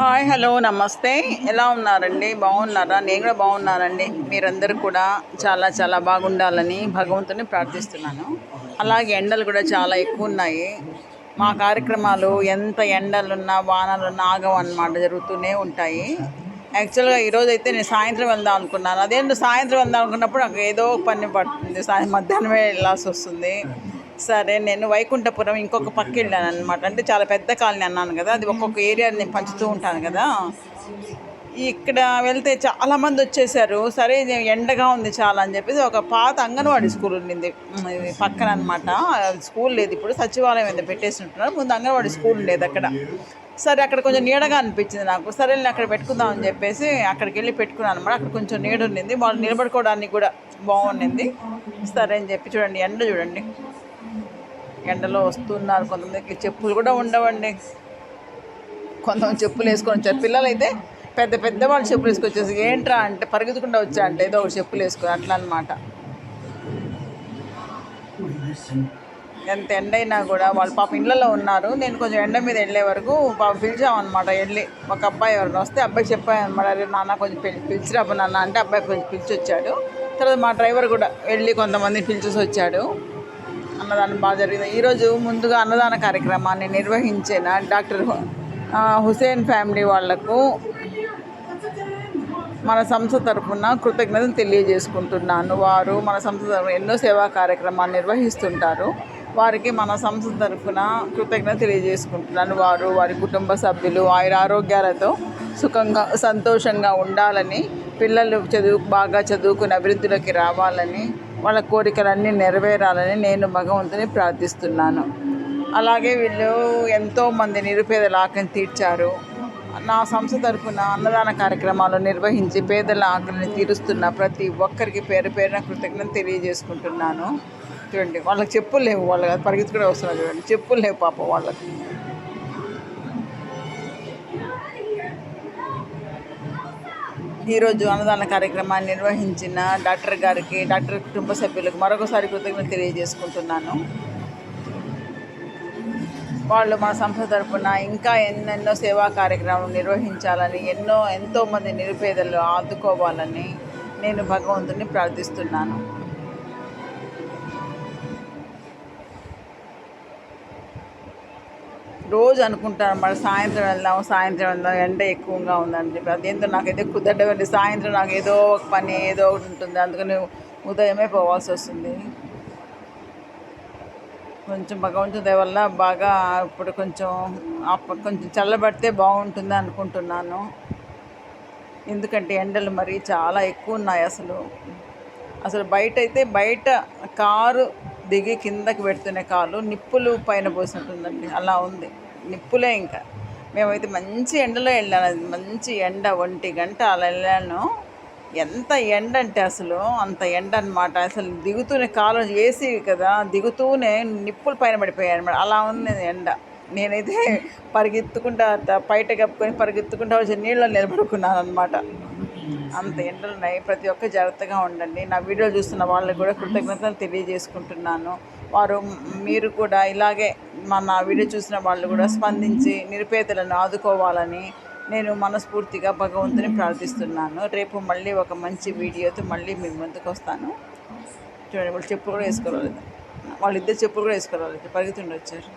Hi hello నమస్తే. ఎలా ఉన్నారండి? బాగున్నారా? నేను కూడా బాగున్నానండి. మీరందరూ కూడా చాలా చాలా బాగుండాలని భగవంతుని ప్రార్థిస్తున్నాను. అలాగే ఎండలు కూడా చాలా ఎక్కువ ఉన్నాయి. మా కార్యక్రమాలు ఎంత ఎండలున్నా వానలున్నా ఆగవు అన్నమాట జరుగుతూనే ఉంటాయి. యాక్చువల్గా ఈరోజు అయితే నేను సాయంత్రం వెళ్దాం అనుకున్నాను. అదేంటి సాయంత్రం వెళ్దాం అనుకున్నప్పుడు నాకు ఏదో పని పడుతుంది. సాయం మధ్యాహ్నమే వెళ్ళాల్సి వస్తుంది. సరే నేను వైకుంఠపురం ఇంకొక పక్క వెళ్ళాను అనమాట అంటే చాలా పెద్ద కాలనీ అన్నాను కదా అది ఒక్కొక్క ఏరియా నేను పంచుతూ ఉంటాను కదా. ఇక్కడ వెళ్తే చాలామంది వచ్చేసారు. సరే ఇది ఎండగా ఉంది చాలా అని చెప్పేసి ఒక పాత అంగన్వాడీ స్కూల్ ఉండింది. పక్కన అనమాట స్కూల్ లేదు ఇప్పుడు సచివాలయం ఏదో పెట్టేసి ఉంటున్నారు. ముందు అంగన్వాడీ స్కూల్ ఉండేది అక్కడ. సరే అక్కడ కొంచెం నీడగా అనిపించింది నాకు. సరే నేను అక్కడ పెట్టుకుందాం అని చెప్పేసి అక్కడికి వెళ్ళి పెట్టుకున్నాను అనమాట అక్కడ కొంచెం నీడ ఉండింది వాళ్ళు నిలబడుకోవడానికి కూడా బాగుండింది. సరే అని చెప్పి చూడండి ఎండ చూడండి. ఎండలో వస్తున్నారు కొంతమందికి చెప్పులు కూడా ఉండవండి. కొంతమంది చెప్పులు వేసుకొని వచ్చారు. పిల్లలు అయితే పెద్ద పెద్ద వాళ్ళు చెప్పులు వేసుకొచ్చేసి ఏంట్రా? అంటే పరిగెత్తుకుండా వచ్చా అంటే ఏదో ఒకటి చెప్పులు వేసుకుని అట్లా అనమాట ఎంత ఎండ అయినా కూడా వాళ్ళు పాప ఇళ్ళలో ఉన్నారు. నేను కొంచెం ఎండ మీద వెళ్ళే వరకు పాప పిలిచామన్నమాట వెళ్ళి. ఒక అబ్బాయి ఎవరైనా వస్తే అబ్బాయి చెప్పాయన్నమాట అరే నాన్న కొంచెం పిలి పిలిచిరాపు నాన్న అంటే అబ్బాయి కొంచెం పిలిచి వచ్చాడు. తర్వాత మా డ్రైవర్ కూడా వెళ్ళి కొంతమంది పిలిచేసి వచ్చాడు. అన్నదానం బాగా జరిగింది. ఈరోజు ముందుగా అన్నదాన కార్యక్రమాన్ని నిర్వహించిన డాక్టర్ హుసేన్ ఫ్యామిలీ వాళ్ళకు మన సంస్థ తరఫున కృతజ్ఞతలు తెలియజేసుకుంటున్నాను. వారు మన సంస్థ తరఫున ఎన్నో సేవా కార్యక్రమాలు నిర్వహిస్తుంటారు. వారికి మన సంస్థ తరఫున కృతజ్ఞత తెలియజేసుకుంటున్నాను. వారు వారి కుటుంబ సభ్యులు వారి ఆరోగ్యాలతో సుఖంగా సంతోషంగా ఉండాలని పిల్లలు చదువు బాగా చదువుకుని అభివృద్ధిలోకి రావాలని వాళ్ళ కోరికలన్నీ నెరవేరాలని నేను భగవంతుని ప్రార్థిస్తున్నాను. అలాగే వీళ్ళు ఎంతోమంది నిరుపేదల ఆకలిని తీర్చారు. నా సంస్థ తరఫున అన్నదాన కార్యక్రమాలు నిర్వహించి పేదల ఆకలిని తీరుస్తున్న ప్రతి ఒక్కరికి పేరు పేరున కృతజ్ఞత తెలియజేసుకుంటున్నాను. చూడండి వాళ్ళకి చెప్పులు లేవు వాళ్ళకి పరిగెత్తుకునే వస్తున్నారు చూడండి చెప్పులు లేవు పాప వాళ్ళకి. ఈరోజు అన్నదాన కార్యక్రమాన్ని నిర్వహించిన డాక్టర్ గారికి డాక్టర్ కుటుంబ సభ్యులకు మరొకసారి కృతజ్ఞత తెలియజేసుకుంటున్నాను. వాళ్ళు మా సంస్థ తరఫున ఇంకా ఎన్నెన్నో సేవా కార్యక్రమాలు నిర్వహించాలని ఎన్నో ఎంతోమంది నిరుపేదలు ఆదుకోవాలని నేను భగవంతుని ప్రార్థిస్తున్నాను. రోజు అనుకుంటాను మరి సాయంత్రం వెళ్దాం సాయంత్రం వెళ్దాం ఎండ ఎక్కువగా ఉందని చెప్పి. అదేంతో నాకైతే కుదరడం సాయంత్రం నాకు ఏదో ఒక పని ఏదో ఒకటి ఉంటుంది. అందుకని ఉదయమే పోవాల్సి వస్తుంది. కొంచెం భగవంతుడి దయ వల్ల బాగా ఇప్పుడు కొంచెం అప్ప- కొంచెం చల్లబడితే బాగుంటుంది అనుకుంటున్నాను. ఎందుకంటే ఎండలు మరి చాలా ఎక్కువ ఉన్నాయి అసలు. అసలు బయట అయితే బయట కారు దిగి కిందకి పెడుతున్న కాలు నిప్పులు పైన పోసినట్టుందండి. అలా ఉంది. నిప్పులే ఇంకా. మేమైతే మంచి ఎండలో వెళ్ళాను అది మంచి ఎండ ఒంటి గంట అలా వెళ్ళాను. ఎంత ఎండ అంటే అసలు అంత ఎండ అనమాట అసలు దిగుతూనే కాలు వేసి కదా దిగుతూనే నిప్పుల పైన పడిపోయాయి అనమాట అలా ఉంది ఎండ. నేనైతే పరిగెత్తుకుంటా బయట కప్పుకొని పరిగెత్తుకుంటా వచ్చి నీళ్ళలో నిలబడుకున్నాను అనమాట అంత ఎండలు ఉన్నాయి. ప్రతి ఒక్క జాగ్రత్తగా ఉండండి. నా వీడియో చూస్తున్న వాళ్ళకి కూడా కృతజ్ఞతలు తెలియజేసుకుంటున్నాను. వారు మీరు కూడా ఇలాగే మా నా వీడియో చూసిన వాళ్ళు కూడా స్పందించి నిరుపేదలను ఆదుకోవాలని నేను మనస్ఫూర్తిగా భగవంతుని ప్రార్థిస్తున్నాను. రేపు మళ్ళీ ఒక మంచి వీడియోతో మళ్ళీ మీ ముందుకు వస్తాను. చూడండి వాళ్ళు చెప్పు కూడా వేసుకోలేదు వాళ్ళిద్దరు చెప్పులు కూడా వేసుకోవాలి. పరిగెత్తుండి వచ్చారు